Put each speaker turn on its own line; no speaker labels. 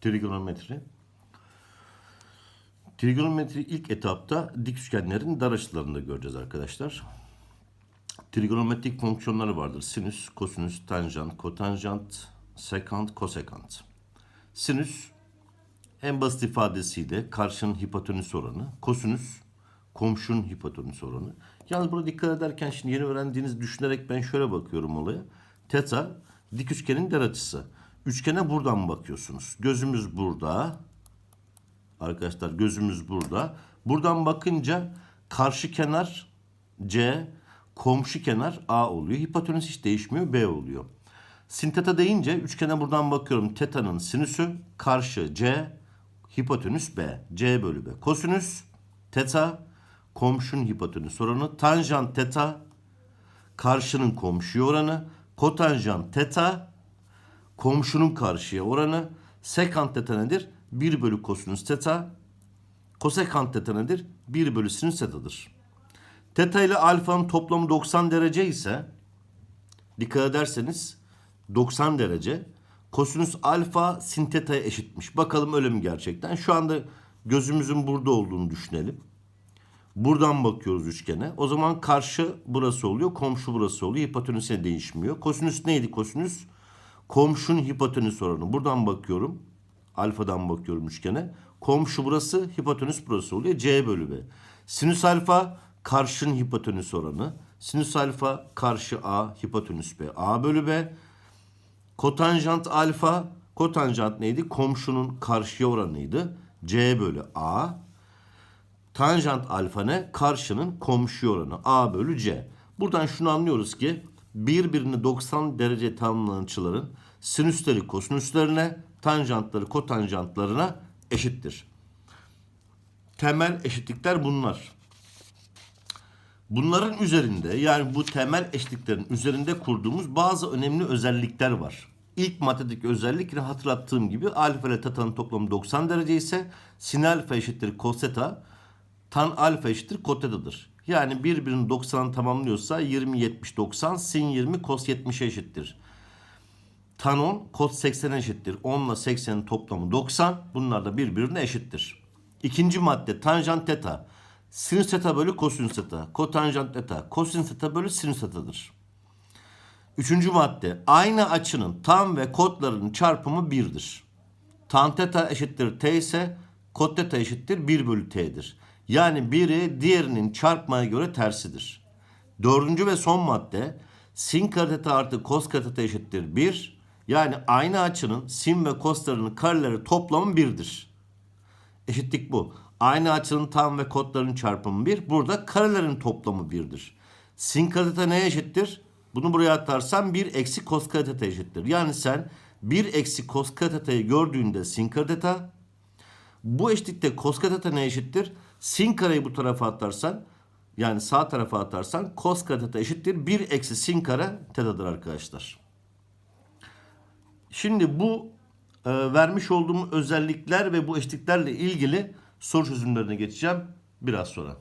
Trigonometri. Trigonometri ilk etapta dik üçgenlerin dar açılarında göreceğiz arkadaşlar. Trigonometrik fonksiyonları vardır. Sinüs, kosinüs, tanjant, kotanjant, sekant, kosekant. Sinüs en basit ifadesiyle karşının hipotenüs oranı, kosinüs komşunun hipotenüs oranı. Yalnız burada dikkat ederken şimdi yeni öğrendiğiniz düşünerek ben şöyle bakıyorum olaya. Teta dik üçgenin der açısı. Üçgene buradan bakıyorsunuz. Gözümüz burada. Arkadaşlar gözümüz burada. Buradan bakınca karşı kenar C, komşu kenar A oluyor. Hipotenüs hiç değişmiyor B oluyor. Sin teta deyince üçgene buradan bakıyorum. Teta'nın sinüsü karşı C, hipotenüs B. C bölü B. Kosinüs teta, komşunun hipotenüs oranı. Tanjant teta, karşının komşuya oranı. Kotanjant teta, komşunun karşıya oranı. Sekant teta nedir? 1 bölü kosinüs teta. Kosekant teta nedir? 1 bölü sinüs tetadır. Teta ile alfanın toplamı 90 derece ise dikkat ederseniz 90 derece kosinüs alfa sin teta'ya eşitmiş. Bakalım öyle mi gerçekten? Şu anda gözümüzün burada olduğunu düşünelim. Buradan bakıyoruz üçgene. O zaman karşı burası oluyor, komşu burası oluyor. Hipotenüse değişmiyor. Kosinüs neydi kosinüs? Komşunun hipotenüs oranı. Buradan bakıyorum. Alfadan bakıyorum üçgene. Komşu burası, hipotenüs burası oluyor. C bölü B. Sinüs alfa karşının hipotenüs oranı. Sinüs alfa karşı A, hipotenüs B. A bölü B. Kotanjant alfa, kotanjant neydi? Komşunun karşıya oranıydı. C bölü A. Tanjant alfa ne? Karşının komşu oranı. A bölü C. Buradan şunu anlıyoruz ki birbirini 90 derece tamamlayan açıların sinüsleri kosinüslerine, tanjantları kotanjantlarına eşittir. Temel eşitlikler bunlar. Bunların üzerinde yani bu temel eşitliklerin üzerinde kurduğumuz bazı önemli özellikler var. İlk matematik özellik yine hatırlattığım gibi alfa ile teta'nın toplamı 90 derece ise sin alfa eşittir cos tan alfa eşittir teta'dır. Yani birbirini 90'a tamamlıyorsa 20 70 90 sin 20 cos 70'e eşittir. Tan 10 cos 80 eşittir. 10 ile 80'in toplamı 90. Bunlar da birbirine eşittir. İkinci madde tanjant teta. Sinüs teta bölü kosinüs teta. Kotanjant teta. Kosinüs teta bölü sinüs tetadır. Üçüncü madde. Aynı açının tam ve kotlarının çarpımı 1'dir. Tan teta eşittir t ise kot teta eşittir 1 bölü t'dir. Yani biri diğerinin çarpmaya göre tersidir. Dördüncü ve son madde. Sin kare teta artı kos kare teta eşittir 1. Yani aynı açının sin ve koslarının kareleri toplamı 1'dir. Eşitlik bu. Aynı açının tam ve kotların çarpımı 1. Burada karelerin toplamı 1'dir. Sin kare teta neye eşittir? Bunu buraya atarsan 1 eksi kos kare teta eşittir. Yani sen 1 eksi kos kare teta'yı gördüğünde sin kare teta bu eşitlikte kos kare teta neye eşittir? Sin kareyi bu tarafa atarsan yani sağ tarafa atarsan kos kare teta eşittir. 1 eksi sin kare teta'dır arkadaşlar. Şimdi bu e, vermiş olduğum özellikler ve bu eşitliklerle ilgili soru çözümlerine geçeceğim biraz sonra.